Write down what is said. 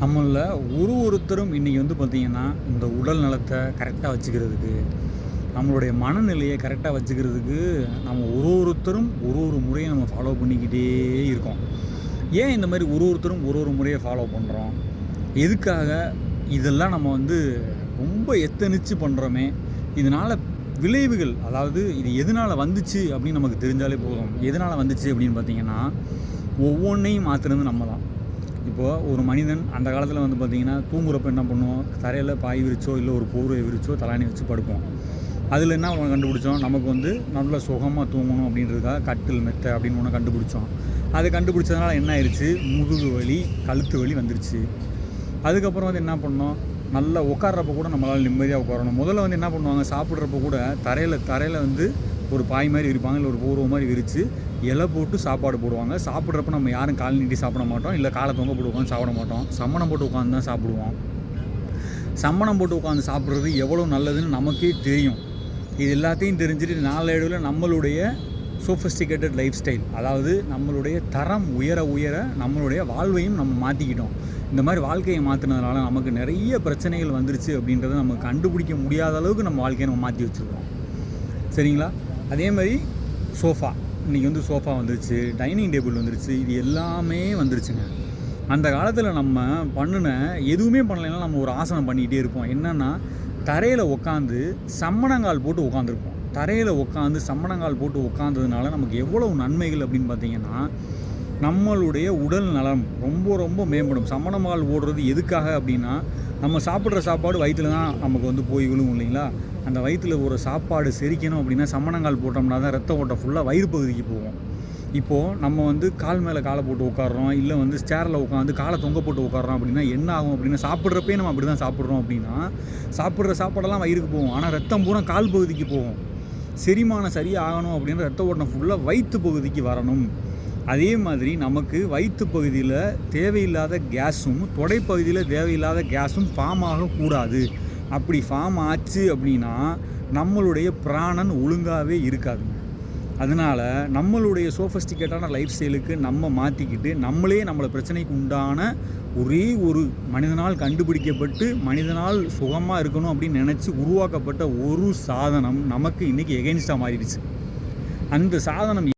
நம்மளில் ஒரு ஒருத்தரும் இன்றைக்கி வந்து பார்த்திங்கன்னா இந்த உடல் நலத்தை கரெக்டாக வச்சுக்கிறதுக்கு நம்மளுடைய மனநிலையை கரெக்டாக வச்சுக்கிறதுக்கு நம்ம ஒரு ஒருத்தரும் ஒரு ஒரு முறையை நம்ம ஃபாலோ பண்ணிக்கிட்டே இருக்கோம். ஏன் இந்த மாதிரி ஒரு ஒருத்தரும் ஒரு ஒரு முறையை ஃபாலோ பண்ணுறோம் எதுக்காக இதெல்லாம் நம்ம வந்து ரொம்ப எத்தனிச்சு பண்ணுறோமே இதனால் விளைவுகள் அதாவது இது எதனால் வந்துச்சு அப்படின்னு நமக்கு தெரிஞ்சாலே போதும். எதனால் வந்துச்சு அப்படின்னு பார்த்தீங்கன்னா ஒவ்வொன்றையும் மாற்றுறது நம்ம தான் இப்போது ஒரு மனிதன் அந்த காலத்தில் வந்து பார்த்திங்கன்னா தூங்குறப்ப என்ன பண்ணுவோம் தரையில் பாய் விரிச்சோ இல்லை ஒரு போர்வை விரிச்சோ தலாணி வச்சு படுப்போம் அதில் என்ன ஒன்று கண்டுபிடிச்சோம் நமக்கு வந்து நல்ல சுகமாக தூங்கணும் அப்படின்றதுக்காக கட்டில் மெத்தை அப்படின்னு ஒன்று கண்டுபிடிச்சோம் அது கண்டுபிடிச்சதுனால என்ன ஆயிடுச்சு முதுகு வலி கழுத்து வலி வந்துருச்சு. அதுக்கப்புறம் வந்து என்ன பண்ணோம்? நல்லா உட்கார்றப்ப கூட நம்மளால் நிம்மதியாக உட்காரணும். முதல்ல வந்து என்ன பண்ணுவாங்க? சாப்பிட்றப்ப கூட தரையில் தரையில் வந்து ஒரு பாய் மாதிரி விரிப்பாங்க இல்லை ஒரு பூர்வம் மாதிரி விரித்து இலை போட்டு சாப்பாடு போடுவாங்க. சாப்பிட்றப்ப நம்ம யாரும் கால் நீட்டி சாப்பிட மாட்டோம் இல்லை காலை தொங்க போட்டு உட்காந்து சாப்பிட மாட்டோம். சம்மணம் போட்டு உட்காந்து தான் சாப்பிடுவோம். சம்மணம் போட்டு உட்காந்து சாப்பிட்றது எவ்வளோ நல்லதுன்னு நமக்கே தெரியும். இது எல்லாத்தையும் தெரிஞ்சுட்டு நாளடைவில் நம்மளுடைய சோஃபஸ்டிகேட்டட் லைஃப் ஸ்டைல் அதாவது நம்மளுடைய தரம் உயர உயர நம்மளுடைய வாழ்வையும் நம்ம மாற்றிக்கிட்டோம் இந்த மாதிரி வாழ்க்கையை மாற்றினதுனால நமக்கு நிறைய பிரச்சனைகள் வந்துருச்சு அப்படின்றத நம்ம கண்டுபிடிக்க முடியாத அளவுக்கு நம்ம வாழ்க்கையை நம்ம மாற்றி வச்சுருக்கோம். சரிங்களா? அதே மாதிரி சோஃபா. இன்றைக்கி வந்து சோஃபா வந்துருச்சு டைனிங் டேபிள் வந்துருச்சு இது எல்லாமே வந்துருச்சுங்க. அந்த காலத்தில் நம்ம பண்ணின எதுவுமே பண்ணலைன்னா நம்ம ஒரு ஆசனம் பண்ணிகிட்டே இருப்போம். என்னென்னா தரையில் உட்காந்து சம்மணங்கால் போட்டு உட்காந்துருப்போம் தரையில் உட்காந்து சம்மணங்கால் போட்டு உட்காந்ததுனால நமக்கு எவ்வளவு நன்மைகள் அப்படின்னு பார்த்தீங்கன்னா நம்மளுடைய உடல் நலம் ரொம்ப ரொம்ப மேம்படும். சம்மணங்கால் ஓடுறது எதுக்காக அப்படின்னா நம்ம சாப்பிட்ற சாப்பாடு வயிற்றுல தான் நமக்கு வந்து போய் விழுவும் இல்லைங்களா? அந்த வயிற்றில் ஒரு சாப்பாடு செரிக்கணும் அப்படின்னா சம்மணங்கால் போட்டோம்னா தான் ரத்த ஓட்டம் ஃபுல்லாக வயிறு பகுதிக்கு போகும். இப்போது நம்ம வந்து கால் மேலே காலை போட்டு உட்காடுறோம் இல்லை வந்து ஸ்டேரில் உட்காந்து காலை தொங்க போட்டு உட்காடுறோம் அப்படின்னா என்ன ஆகும் அப்படின்னா சாப்பிட்றப்பே நம்ம அப்படி தான் சாப்பிட்றோம் அப்படின்னா சாப்பிட்ற சாப்பாடெல்லாம் வயிறுக்கு போகும். ஆனால் ரத்தம் பூரா கால் பகுதிக்கு போகும். செரிமானம் சரியாக ஆகணும் அப்படின்னா ரத்த ஓட்டம் ஃபுல்லாக வயிற்று பகுதிக்கு வரணும். அதே மாதிரி நமக்கு வயிற்று பகுதியில் தேவையில்லாத கேஸும் தொடைப்பகுதியில் தேவையில்லாத கேஸும் ஃபார்ம் ஆகக்கூடாது. அப்படி ஃபார்ம் ஆச்சு அப்படின்னா நம்மளுடைய பிராணன் ஒழுங்காகவே இருக்காதுங்க. அதனால் நம்மளுடைய சோஃபஸ்டிகேட்டான லைஃப் ஸ்டைலுக்கு நம்ம மாற்றிக்கிட்டு நம்மளே நம்மளை பிரச்சனைக்கு உண்டான ஒரே ஒரு மனிதனால் கண்டுபிடிக்கப்பட்டு மனிதனால் சுகமாக இருக்கணும் அப்படின்னு நினச்சி உருவாக்கப்பட்ட ஒரு சாதனம் நமக்கு இன்றைக்கி எகெயின்ஸ்டாக மாறிடுச்சு. அந்த சாதனம்